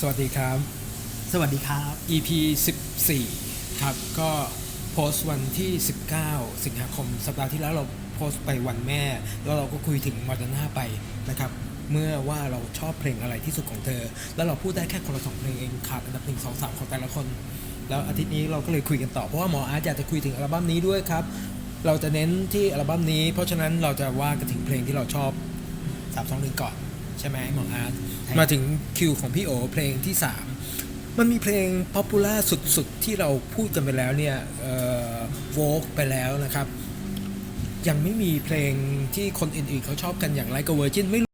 สวัสดีครับ สวัสดีครับ EP 14 ครับ ก็โพสต์วันที่ 19 สิงหาคม สัปดาห์ที่แล้วเราโพสต์ไปวันแม่ แล้วเราก็คุยถึงมาดอนน่าไปนะครับ เมื่อว่าเราชอบเพลงอะไรที่สุดของเธอ แล้วเราพูดได้แค่คนละสองเพลงเองขาดอันดับหนึ่งสองสามของแต่ละคน แล้วอาทิตย์นี้เราก็เลยคุยกันต่อ เพราะว่าหมออาร์ตอยากจะคุยถึงอัลบั้มนี้ด้วยครับ เราจะเน้นที่อัลบั้มนี้ เพราะฉะนั้นเราจะว่ากันถึงเพลงที่เราชอบสามสองหนึ่งก่อน ใช่ไหมหมออาร์ตใช่ มาถึงคิวของพี่โอเพลงที่สามมันมีเพลงป๊อปปูล่าสุดๆ ที่เราพูดกันไปแล้วเนี่ยโวกไปแล้วนะครับ ยังไม่มีเพลงที่คนอื่นๆเขาชอบกันอย่างไรกับเวอร์จินไม่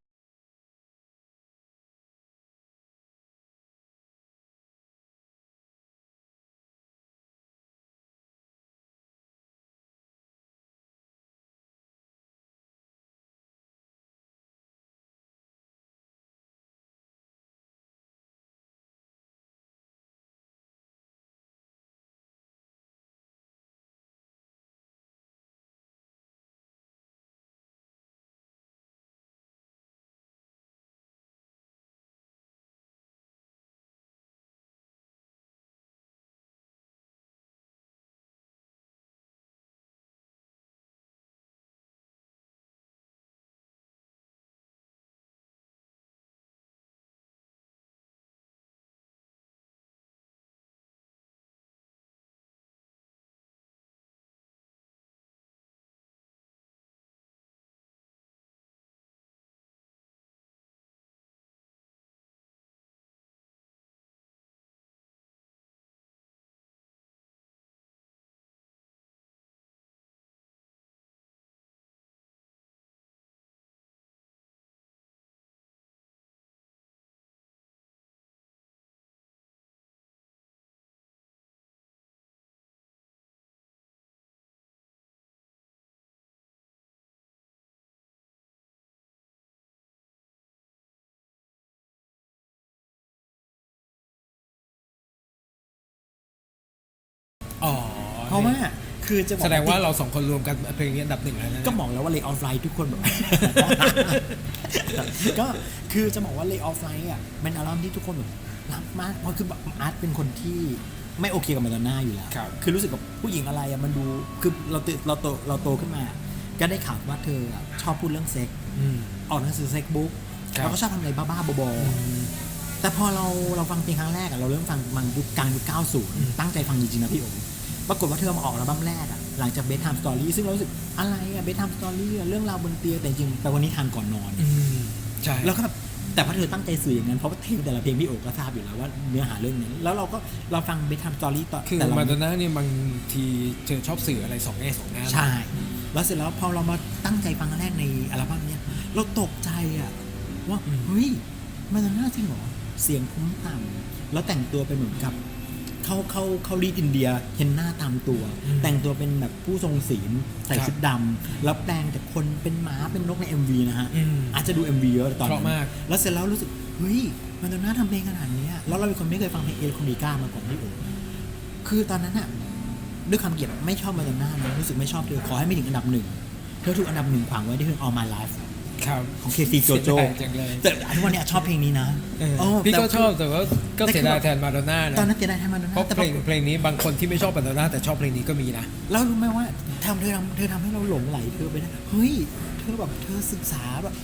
เพราะว่าคือจะบอกแสดงว่าเราสองคนรวมกันเพลงนี้อันดับหนึ่งแล้วนะก็บอกแล้วว่า lay off light ทุกคนแบบก็คือจะบอกว่า lay off light อะเป็นอัลบั้มที่ทุกคนแบบรักมากเพราะคือแบบอาร์ตเป็นคนที่ไม่โอเคกับมาดอนน่าอยู่แล้วครับคือรู้สึกกับผู้หญิงอะไรอะมันดู คือเราโตเราโตเราโตขึ้นมา ก็ได้ข่าวว่าเธออะชอบพูดเรื่องเซ็กอืมออกหนังสือเซ็กบุ๊กครับแล้วก็ชอบทำอะไรบ้าๆบอๆแต่พอเราเราฟังเพลงครั้งแรกอะเราเริ่มฟังมันยุคกลางยุค90 ตั้งใจฟังจริงๆนะพี่โอ๋ ปรากฏว่าเธอมาออกอัลบั้มแรกอะหลังจากเบสไทม์สตอรี่ซึ่งเรารู้สึกอะไรอะเบสไทม์สตอรี่เรื่องราวบนเตียงแต่จริงๆแต่วันนี้ทานก่อนนอนอืมใช่แล้วก็แบบแต่พอเธอตั้งใจสื่ออย่างนั้น เพราะว่าเพลงแต่ละเพลงพี่โอ๋ก็ทราบอยู่แล้วว่าเนื้อหาเรื่องนี้ แล้วเราก็เราฟังเบสไทม์สตอรี่ต่อคือแต่ละมาดอนน่าเนี่ยบางทีเธอชอบสื่ออะไรสองแง่สองงามใช่แล้วเสร็จแล้วพอเรามาตั้งใจฟังครั้งแรกในอัลบั้มเนี้ยเราตกใจอะว่าเฮ้ยมาดอนน่าจริงเหรอเสียงคุ้มต่ำแล้วแต่งตัวเป็นเหมือนกับ เขาเขาเขาลีดอินเดียเห็นหน้าตามตัวอืมแต่งตัวเป็นแบบผู้ทรงศีลใส่ครับชุดดำแล้วแปลงจากคนเป็นหมาเป็นนกใน MV นะฮะอืมอาจจะดู MV เยอะตอนเพนั้ราะนมากแล้วเสร็จแล้วรู้สึก เฮ้ยมาดอนน่าทำเพลงขนาดเนี้ยแล้วเราเป็นคนไม่เคยฟังเพลงเอลคอมิก้ามาก่อนพี่โอคือตอนนั้นอะด้วยความเกลียดไม่ชอบมาดอนน่านะรู้สึกไม่ชอบเธอขอให้ไม่ถึงอันดับหนึ่งเธอถูกอันดับหนึ่งขวางไว้ที่เพลง All My Life ครับของเคซีโจโจเสียดายจังเลย แต่ทุกวันเนี้ยชอบเพลงนี้นะเออเออพี่แต่ก็ชอบแต่ว่าก็แต่เสียดายแทนมาดอนน่านะตอนนั้นเสียดายแทนมาดอนเพน่าราะแต่เพลงเพลงนี้บางคนที่ไม่ชอบมาดอนน่าแต่ชอบเพลงนี้ก็มีนะแล้วรู้ไหมว่าทำเธอทำเธอทำให้เราหลงไหลเธอไปนะเฮ้ยเธอแบบเธอศึกษาแบบ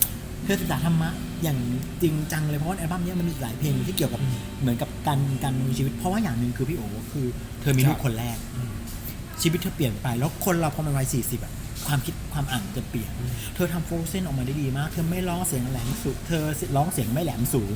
เธอศึกษาธรรมะอย่างจริงจังเลยเพราะว่าอัลบั้มเนี้ยมันมีหลายเพลงที่เกี่ยวกับเหมือนกับการการมีชีวิต เพราะว่าอย่างหนึ่งคือพี่โอคือ เธอมีลูครักบคนแรก ชีวิตเธอเปลี่ยนไปแล้วคนเราพอมันวัยสี่สิบอะ ความคิดความอ่านจะเปลี่ยน เธอทำโฟร์เซนออกมาได้ดีมาก เธอไม่ร้องเสียงแหลมสูงเธอร้องเสียงไม่แหลมสูง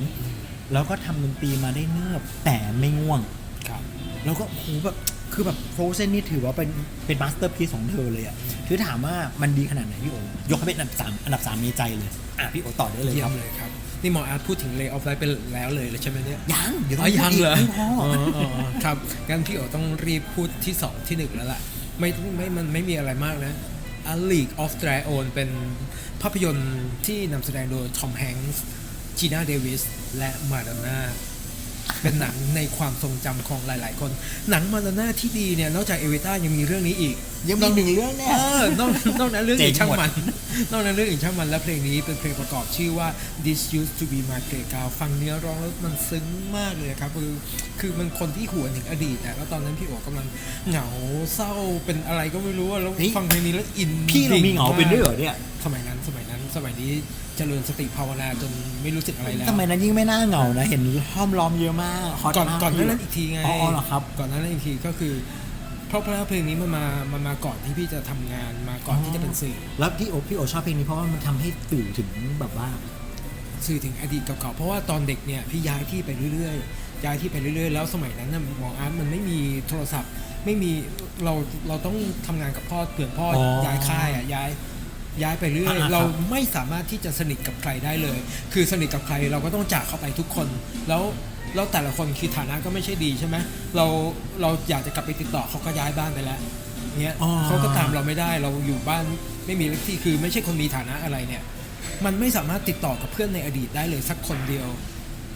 แล้วก็ทำดนตรีมาได้เนิบแต่ไม่ง่วงครับ แล้วก็โหแบบคือแบบโฟร์เซนนี่ถือว่าเป็นเป็นมาสเตอร์พีซของเธอเลยอะคือถามว่ามันดีขนาดไหนพี่โอยกให้เป็นอันดับสามอันดับสามในใจเลย อะพี่โอต่อได้เลยเยี่คยรับมเลยครับ นี่หมออาร์ตพูดถึง lay off life ไปแล้วเลยใช่ไหมเนี่ย ยัง เดี๋ยวต้อ๋อองยังเหรอไม่พออ๋อออ๋ออ๋อครับ งั้นพี่โอต้องรีบพูดที่สองที่หนึ่งแล้วล่ะ ไม่ไม่ มันไม่มีอะไรมากนะ A League of Their Own เป็นภาพยนตร์ที่นำแสดงโดยทอมแฮงส์จีน่าเดวิสและมาดอนน่าเป็นหนังในความทรงจำของหลาย ๆ คน หนังมาดอนน่าที่ดีเนี่ย นอกจากเอวิต้ายังมีเรื่องนี้อีก ยังมีหนึ่งเรื่องแน่เออนอกนอกนั้นเรื่องเจ๋นี้งช่างหมดมัน นอกนั้นเรื่องอื่นช่างมันแล้วเพลงนี้เป็นเพลงประกอบชื่อว่า This Used to Be My Playground ฟังเนื้อร้องแล้วมันซึ้งมากเลยครับคือคือมันคนที่หวนถึงอดีตอะแล้วตอนนั้นพี่โอกำลังเหงาเศร้าเป็นอะไรก็ไม่รู้อะแล้วเฮ้ยฟังเพลงนี้แล้วอินพี่เรามีเหงาเป็นด้วยเหรอมกเนี่ยสมัยนั้นสมัยนั้นสมัยนี้เจริญสติภาวนาจนไม่รู้สึกอะไรแล้วทำไมนั้นยิ่งไม่น่าเหงานะเห็นห้อมล้อมเยอะมากฮอตก่อนมากก่อนหนานั้นอีกทีไงอ๋ออ๋อเหรอครับก่อนหนานั้นอีกทีก็คือเพ ราะเพราะเพลงนี้มันมามันมาก่อนที่พี่จะทำงานมาก่อนที่จะเป็นสื่อแล้วพี่โอพี่โอชอบเพลงนี้เพราะว่ามันทำให้สื่อถึงแบบว่า สื่อถึงอดีตเก่าๆเพราะว่าตอนเด็กเนี่ยพี่ย้ายที่ไปเรื่อยๆย้ายที่ไปเรื่อยๆ แล้วสมัยนั้นน่ะหมออาร์ตมันไม่มีโทรศัพท์ ไม่มีเราเราต้องทำงานกับพ่อเผื่อพ่อออย้ายค่ายอะ ย้ายย้ายไปเรื่อยอ่าๆครับเราไม่สามารถที่จะสนิทกับใครได้เลย คือสนิทกับใครเราก็ต้องจากเขาไปทุกคน แล้วแล้วแต่ละคนคือฐานะก็ไม่ใช่ดีใช่ไหมเราเราอยากจะกลับไปติดต่อเขาก็ย้ายบ้านไปแล้วเนี้ยอ๋อเขาก็ตามเราไม่ได้เราอยู่บ้านไม่มีเลขที่คือไม่ใช่คนมีฐานะอะไรเนี่ย มันไม่สามารถติดต่อกับเพื่อนในอดีตได้เลยสักคนเดียว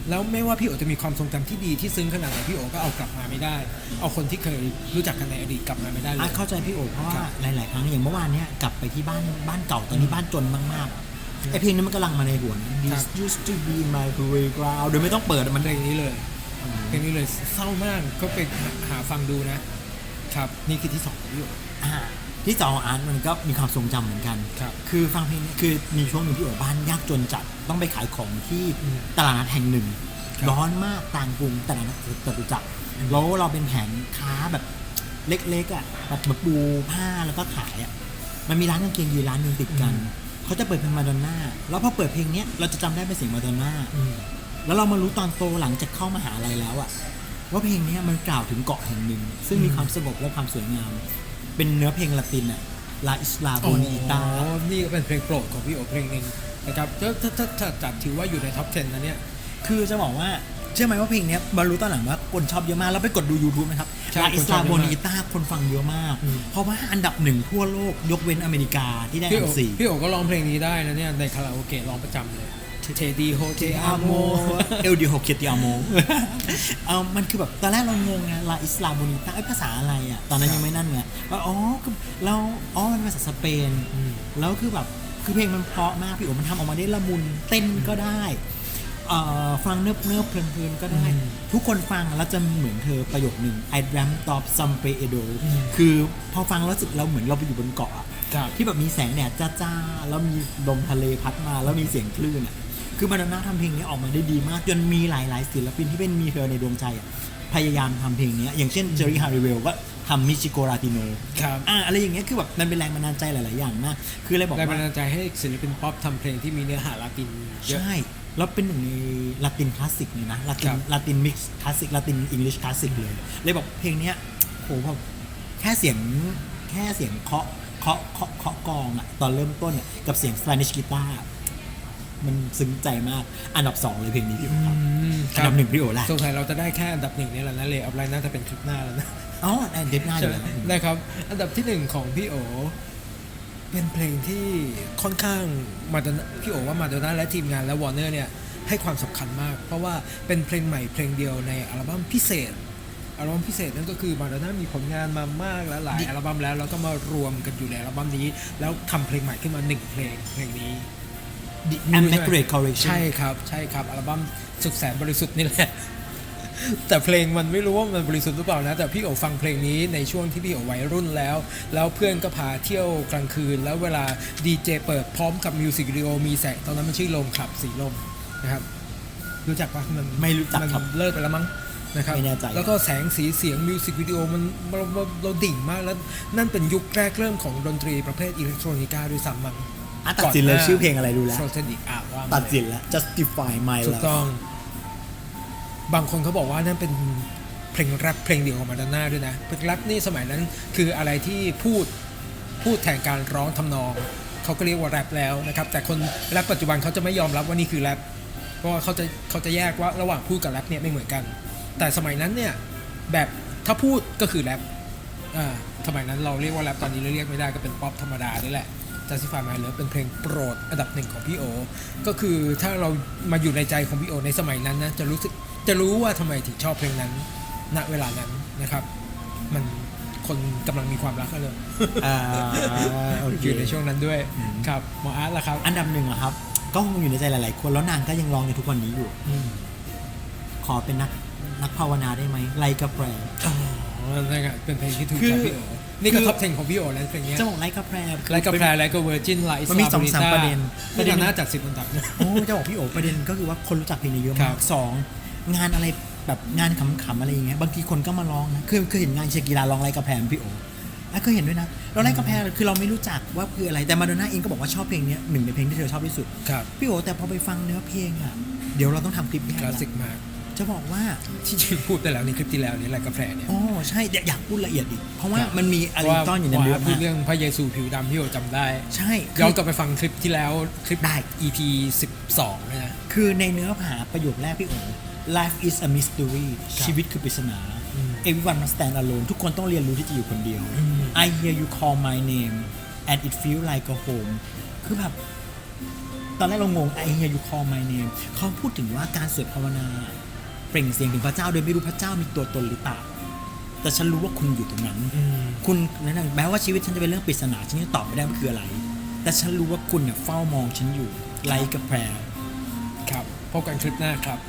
แล้วไม่ว่าพี่โอจะมีความทรงจำที่ดีที่ซึ้งขนาดไหนพี่โอก็เอากลับมาไม่ได้ เอาคนที่เคยรู้จักกันในอดีตกลับมาไม่ได้เลอะย เข้าใจพี่โอเพราะว่าครับหลาย ๆ ครั้งอย่างเมื่อวานเนี้ยกลับไปที่บ้านบ้านเก่าตอนนี้บ้านจนมากๆไอเพลงนี้มันกำลังมาในหัวนะ This used to be my playground โดยไม่ต้องเปิดมันเพลงนี้เลยเพลงนี้เลยเศร้ามากก็ไปหาหาฟังดูนะครับ นี่คือที่สองของพี่โอ อ่า ที่จออาร์ตมันก็มีความทรงจำเหมือนกันครับคือฟังเพลงนี้คือมีช่วงหนึ่งที่โอบ้านยากจนจัดต้องไปขายของที่อืมตลาดนัดแห่งหนึ่งครับร้อนมากกลางกรุงตลาดนัดจตุจักรแล้วเราเป็นแผงค้าแบบเล็กๆอะแบบมาปูผ้าแล้วก็ขายอะมันมีร้านกางเกงยีนร้านหนึงติดกันเขาจะเปิดเพลงมาดอนน่าแล้วพอเปิดเพลงเนี้ยเราจะจำได้เป็นเสียงมาดอนน่าอืมแล้วเรามารู้ตอนโตหลังจากเข้ามาหาลัยแล้วอะว่าเพลงเนี้ยมันกล่าวถึงเกาะแห่งหนึ่ง ซึ่งมีความสงบและความสวยงาม เป็นเนื้อเพลงละตินอะลาอิสลาโบนีตาอ๋อนี่ก็เป็นเพลงโปรดของพี่โอเพลงหนึ่งนะครับถ้าถ้าถ้าถ้าจัดถือว่าอยู่ในท็อป 10 นะเนี่ย คือจะบอกว่าเชื่อไหมว่าเพลงเนี้ยมารู้ตอนหลังว่าคนชอบเยอะมากแล้วไปกดดู YouTube นะครับใช่ลาอิสคนชลาอบเยโบอะมากนีตาคนฟังเยอะมากอืมเพราะว่าอันดับหนึ่งทั่วโลกยกเว้นอเมริกาที่ได้พี่อัโอนสี่พี่โอก็ร้องเพลงนี้ได้นะเนี่ยในคาราโอเกะร้องประจำเลย เทดีโฮเทอาอาโมโมเอลดิโฮเคียติอาโมเอามันคือแบบตอนแรกเรางงไงลาอิสลาโบนีตาไอ้ยภาษาอะไรอะตอนนั้นยังไม่นั่นไงว่าอ๋อคือเราอ๋อมันภาษาสเปนอืมแล้วคือแบบคือเพลงมันเพราะมากพี่โอมันทำออกมาได้ละมุนเต้นก็ได้เอ่อฟังเนิบเนิบๆเพลินๆก็ได้อืมทุกคนฟังแล้วจะเหมือนเธอประโยคหนึ่ง I dream of some p e e d o อืมคือพอฟังแล้วรู้สึกเราเหมือนเราไปอยู่บนเกาะอะครับที่แบบมีแสงแดดจ้าๆ แล้วมีลมทะเลพัดมา แล้วมีเสียงคลื่นอะ คือมาดอนน่าทำเพลงนี้ออกมาได้ดีมาก จนมีหลาย ๆ ศิลปินที่เป็นมีเธอในดวงใจอะพยายามทำเพลงนี้อย่างเช่นเจอรี่ฮาริเวลก็ทำมิชิโกราติโนครับอะอะไรอย่างเงี้ยคือแบบมันเป็นแรงบันดาลใจหลาย ๆ อย่างมากคืออะไรบอกแรงบัว่านดาลใจให้ศิลปินป๊อปทำเพลงที่มีเนื้อหาลาตินเยอะใช่แล้วเป็นหนึ่งในลาตินคลาสสิกเลยนะลาติคนรับลาตินมิกซ์คลาสสิกลาตินอังกฤษคลาสสิกเลยเลยบอกเพลงเนี้ยโหแบบแค่เสียงแค่เสียงเคาะเคาะเคาะเคาะกลองอะตอนเริ่มต้นอะกับเสียงส p ปนิชกีตาร์ มันซึ้งใจมาก อันดับสองเลยเพลงนี้พี่โอครับ อันดับหนึ่งพี่โอล่ะสงสัยเราจะได้แค่อันดับหนึ่งนี่แหละนะเลยเอาไรน่าจะเป็นคลิปหน้าแล้วนะอ๋อเด็ดง่ายเลยนะนะครับ อันดับที่หนึ่งของพี่โอ เป็นเพลงที่ค่อนข้างมาดอนพี่โอว่ามาดอนน่าและทีมงานและวอร์เนอร์เนี่ยให้ความสำคัญมาก เพราะว่าเป็นเพลงใหม่เพลงเดียวในอัลบั้มพิเศษอัลบั้มพิเศษนั่นก็คือมาดอนน่ามีผลงานมามากและหลายอัลบั้มแล้วแล้วก็มารวมกันอยู่ในอัลบั้มนี้ แล้วทำเพลงใหม่ขึ้นมาหนึ่งเพลงเพลงนี้ The Immaculate Collection ใช่ครับ ใช่ครับ อัลบั้มสุดแสนบริสุทธิ์นี่แหละ แต่เพลงมันไม่รู้ว่ามันบริสุทธิ์หรือเปล่านะ แต่พี่โอฟังเพลงนี้ในช่วงที่พี่โอวัยรุ่นแล้ว แล้วเพื่อนก็พาเที่ยวกลางคืน แล้วเวลาดีเจเปิดพร้อมกับมิวสิกวิดีโอมีแสงตอนนั้นมันชื่อลมขับสีลมนะครับ รู้จักปะมันไม่รู้จักมันครับเลิกไปแล้วมั้งนะครับไม่แน่ใจแล้วก็แสงสีเสียงมิวสิกวิดีโอมันเราเราเราดิ่งมากแล้วนั่นเป็นยุคแรกเริ่มของดนตรีประเภทอิเล็กทรอนิกาด้วยซ้ำมั้ง อะตัดสินเลยชื่อเพลงอะไรรู้แล้ว โซเซนิกอะว่ามาตัดสินแล้ว Justify My ถูก Love ต้อง บางคนเขาบอกว่านั่นเป็นเพลงแรปเพลงเดียวของมาดอนน่าด้วยนะเพลงแรปนี่สมัยนั้นคืออะไรที่พูดพูดแทนการร้องทำนอง เขาก็เรียกว่าแรปแล้วนะครับ แต่คนแรปปัจจุบันเขาจะไม่ยอมรับว่านี่คือแรปเพราะว่าเขาจะเขาจะแยกว่าระหว่างพูดกับแรปเนี่ยไม่เหมือนกัน แต่สมัยนั้นเนี่ยแบบถ้าพูดก็คือแรปอ่าสมัยนั้นเราเรียกว่าแรปตอนนี้เราเรียกไม่ได้ก็เป็นป๊อปธรรมดานี่แหละ Justify My Love เป็นเพลงโปรดอันดับหนึ่งของพี่โอ ก็คือถ้าเรามาอยู่ในใจของพี่โอในสมัยนั้นนะจะรู้สึกจะรู้ว่าทำไมถึงชอบเพลงนั้นณเวลานั้นนะครับ มันคนกำลังมีความรักกันเลยอ่าโอเคอยู่ในช่วงนั้นด้วยอืมครับหมออาร์ตล่ะครับ อันดับหนึ่งอะครับ ก็คงอยู่ในใจหลาย ๆ คนแล้วนางก็ยังร้องในทุกวันนี้อยู่ อืมขอเป็นนักนักภาวนาได้ไหมไลกาแฟอ๋อนั่นก็เป็นเพลงที่ถูกคืใจอพี่โอ นี่ก็คือท็อป10ของพี่โอแล้วเพลงเนี้ยจะบอกไลกาแฟไลค์กาแฟไลค์ก็เวอร์จินไลค์มันมีสองสามประเด็นปประระเด็เด็นนน่าจัดสิบอันดับนะโอ้จะบอกพี่โอประเด็นก็คือว่าคนรู้จักเพลงนี้เยอะครัมากบสองงานอะไรแบบงานขำๆอะไรอย่างเงี้ยบางทีคนก็มาร้องนะเคยเคยเห็นงานเชียร์กีฬาร้องไลกาแฟพี่โออะเคยเห็นด้วยนะเราไลกาแฟคือเราไม่รู้จักว่าคืออะไรแต่มาโดน่าเองก็บอกว่าชอบเพลงเนี้ยหนึ่งในเพลงที่เธอชอบที่สุดครับพี่โอแต่พอไปฟังเนื้อเพลงอะเดี๋ยวเราต้องทำคลิปแยกคลาสละสิกมาก จะบอกว่าที่จริงพูดไปแล้วในคลิปที่แล้วนี่ไลค์กาแฟเนี่ยอ๋อใช่อยากอยากพูดละเอียดอีกเพราะว่าครับมันมีอะไรว่าต้อนอยู่ในหมเนื้ออาร์ตพูดมาเรื่องพระเยซูผิวดำพี่โอจำได้ ใช่ย้อนคืกลับไปฟังคลิปที่แล้วคลิปได้ EP 12เลยนะคือในเนื้อหาประโยคแรกพี่โอ life is a mystery ครับชีวิตคือปริศนาอืม everyone must stand alone ทุกคนต้องเรียนรู้ที่จะอยู่คนเดียวอืม I hear you call my name and it feel like a home คือแบบตอนแรกเรางง I hear you call my name เขาพูดถึงว่าการสวดภาวนา เปล่งเสียงถึงพระเจ้าโดยไม่รู้พระเจ้ามีตัวตนหรือเปล่าแต่ฉันรู้ว่าคุณอยู่ตรงนั้นอืมคุณนั่นนะแม้ว่าชีวิตฉันจะเป็นเรื่องปริศนาฉันยังตอบไม่ได้ว่าคืออะไร แต่ฉันรู้ว่าคุณเนี่ยเฝ้ามองฉันอยู่ไลค์กับแพรครับ พบกันคลิปหน้าครับ